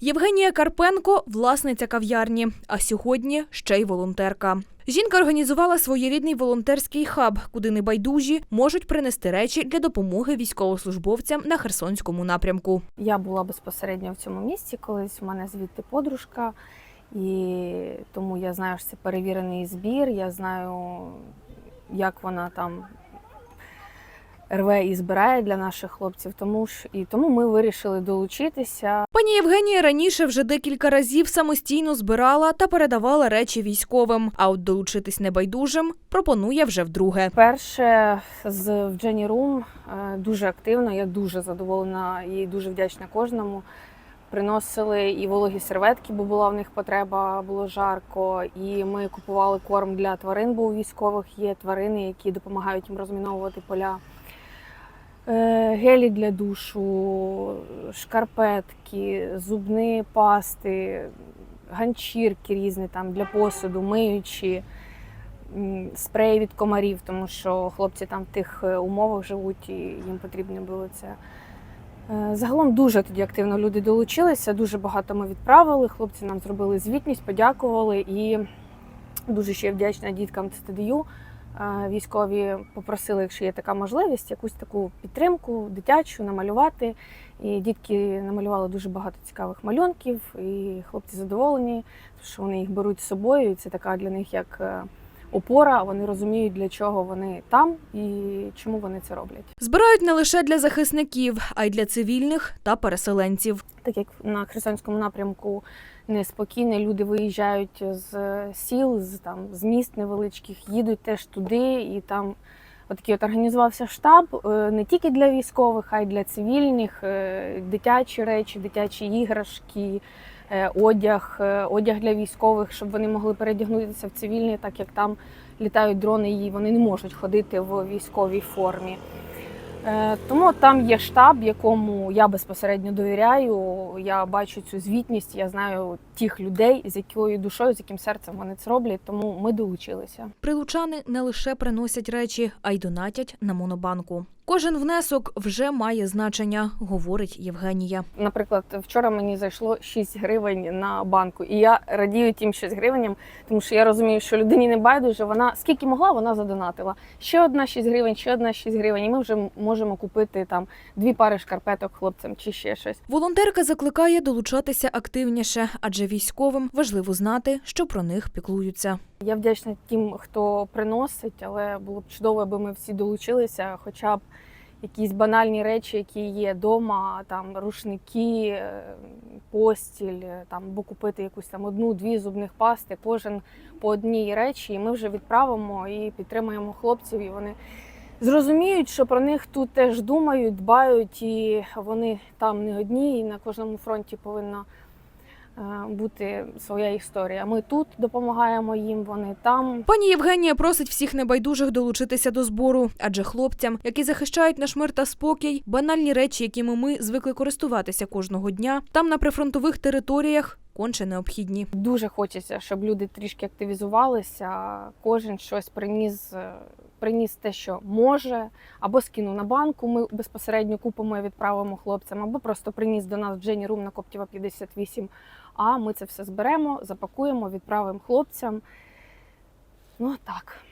Євгенія Карпенко власниця кав'ярні, а сьогодні ще й волонтерка. Жінка організувала своєрідний волонтерський хаб, куди небайдужі можуть принести речі для допомоги військовослужбовцям на Херсонському напрямку. Я була безпосередньо в цьому місці, колись у мене звідти подружка, і тому я знаю, що це перевірений збір. Я знаю, як вона там рве і збирає для наших хлопців. Тому ж і тому ми вирішили долучитися. Пані Євгенія раніше вже декілька разів самостійно збирала та передавала речі військовим. А от долучитись небайдужим пропонує вже вдруге. Перше з в Джені Рум е, дуже активно. Я дуже задоволена і дуже вдячна кожному. Приносили і вологі серветки, бо була в них потреба, було жарко. І ми купували корм для тварин, бо у військових є тварини, які допомагають їм розміновувати поля. Е, Гелі для душу, шкарпетки, зубні пасти, ганчірки різні там для посуду, миючі спреї від комарів, тому що хлопці там в тих е, умовах живуть і їм потрібно було це. Е, Загалом дуже тоді активно люди долучилися, дуже багато ми відправили. Хлопці нам зробили звітність, подякували і дуже ще вдячна діткам ЦТДЮ. Військові попросили, якщо є така можливість, якусь таку підтримку дитячу намалювати. І дітки намалювали дуже багато цікавих малюнків, і хлопці задоволені, що вони їх беруть з собою. І це така для них як е, опора. Вони розуміють, для чого вони там і чому вони це роблять. Збирають не лише для захисників, а й для цивільних та переселенців. Так як на Херсонському напрямку неспокійно, люди виїжджають з сіл, з там з міст невеличких, їдуть теж туди, і там отакий от організувався штаб е, не тільки для військових, а й для цивільних, е, дитячі речі, дитячі іграшки. Е, Одяг, е, одяг для військових, щоб вони могли передягнутися в цивільні, так як там літають дрони, і вони не можуть ходити в військовій формі. Е, Тому там є штаб, якому я безпосередньо довіряю. Я бачу цю звітність, я знаю тих людей, з якою душою, з яким серцем вони це роблять. Тому ми долучилися. Прилучани не лише приносять речі, а й донатять на монобанку. Кожен внесок вже має значення, говорить Євгенія. Наприклад, вчора мені зайшло 6 гривень на банку, і я радію тим 6 гривеням, тому що я розумію, що людині не байдуже. Вона скільки могла, вона задонатила. Ще одна 6 гривень, ще одна 6 гривень, і ми вже можемо купити там дві пари шкарпеток хлопцям чи ще щось. Волонтерка закликає долучатися активніше, адже військовим важливо знати, що про них піклуються. Я вдячна тим, хто приносить, але було б чудово, аби ми всі долучилися, хоча б якісь банальні речі, які є вдома, там рушники, е, постіль, е, там або купити якусь там одну-дві зубних пасти, кожен по одній речі, і ми вже відправимо і підтримаємо хлопців. І вони зрозуміють, що про них тут теж думають, дбають, і вони там не одні, і на кожному фронті повинна бути своя історія. Ми тут допомагаємо їм, вони там. Пані Євгенія просить всіх небайдужих долучитися до збору, адже хлопцям, які захищають наш мир та спокій, банальні речі, якими ми звикли користуватися кожного дня, там на прифронтових територіях конче необхідні. Дуже хочеться, щоб люди трішки активізувалися. Кожен щось приніс, е, приніс те, що може, або скинув на банку. Ми безпосередньо купимо і відправимо хлопцям, або просто приніс до нас в Джені Рум на Коптєва 58. А ми це все зберемо, запакуємо, відправимо хлопцям. Ну так.